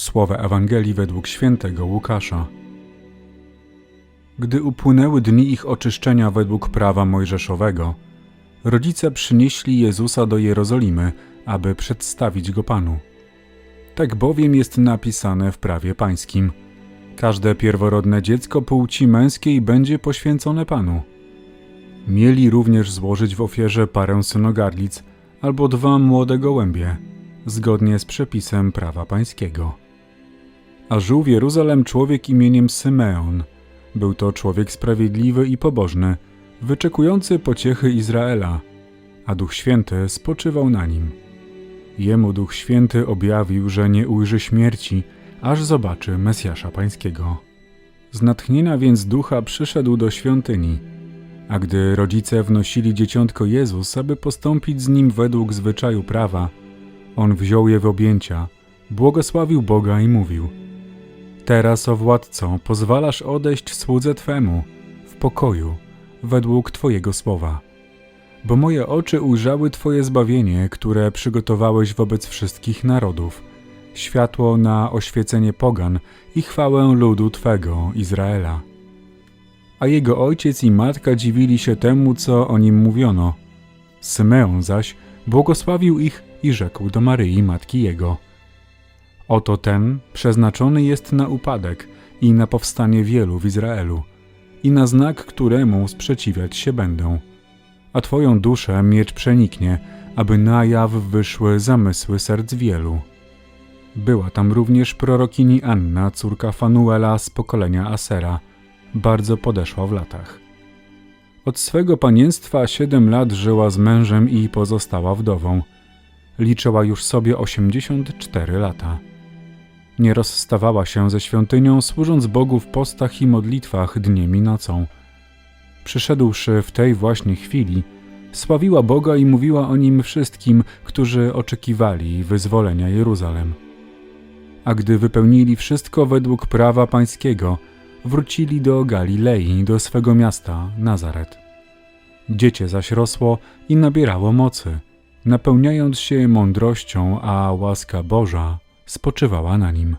Słowa Ewangelii według świętego Łukasza. Gdy upłynęły dni ich oczyszczenia według prawa mojżeszowego, rodzice przynieśli Jezusa do Jerozolimy, aby przedstawić go Panu. Tak bowiem jest napisane w prawie pańskim. Każde pierworodne dziecko płci męskiej będzie poświęcone Panu. Mieli również złożyć w ofierze parę synogarlic albo dwa młode gołębie, zgodnie z przepisem prawa pańskiego. A żył w Jeruzalem człowiek imieniem Symeon. Był to człowiek sprawiedliwy i pobożny, wyczekujący pociechy Izraela, a Duch Święty spoczywał na nim. Jemu Duch Święty objawił, że nie ujrzy śmierci, aż zobaczy Mesjasza Pańskiego. Z natchnienia więc ducha przyszedł do świątyni, a gdy rodzice wnosili dzieciątko Jezus, aby postąpić z nim według zwyczaju prawa, on wziął je w objęcia, błogosławił Boga i mówił: Teraz, o władco, pozwalasz odejść słudze Twemu w pokoju, według Twojego słowa. Bo moje oczy ujrzały Twoje zbawienie, które przygotowałeś wobec wszystkich narodów, światło na oświecenie pogan i chwałę ludu Twego, Izraela. A jego ojciec i matka dziwili się temu, co o nim mówiono. Symeon zaś błogosławił ich i rzekł do Maryi, matki jego: Oto ten przeznaczony jest na upadek i na powstanie wielu w Izraelu, i na znak, któremu sprzeciwiać się będą. A twoją duszę miecz przeniknie, aby na jaw wyszły zamysły serc wielu. Była tam również prorokini Anna, córka Fanuela z pokolenia Asera, bardzo podeszła w latach. Od swego panienstwa siedem lat żyła z mężem i pozostała wdową. Liczyła już sobie osiemdziesiąt cztery lata. Nie rozstawała się ze świątynią, służąc Bogu w postach i modlitwach dniem i nocą. Przyszedłszy w tej właśnie chwili, sławiła Boga i mówiła o nim wszystkim, którzy oczekiwali wyzwolenia Jeruzalem. A gdy wypełnili wszystko według prawa pańskiego, wrócili do Galilei, do swego miasta Nazaret. Dziecię zaś rosło i nabierało mocy, napełniając się mądrością, a łaska Boża spoczywała na nim.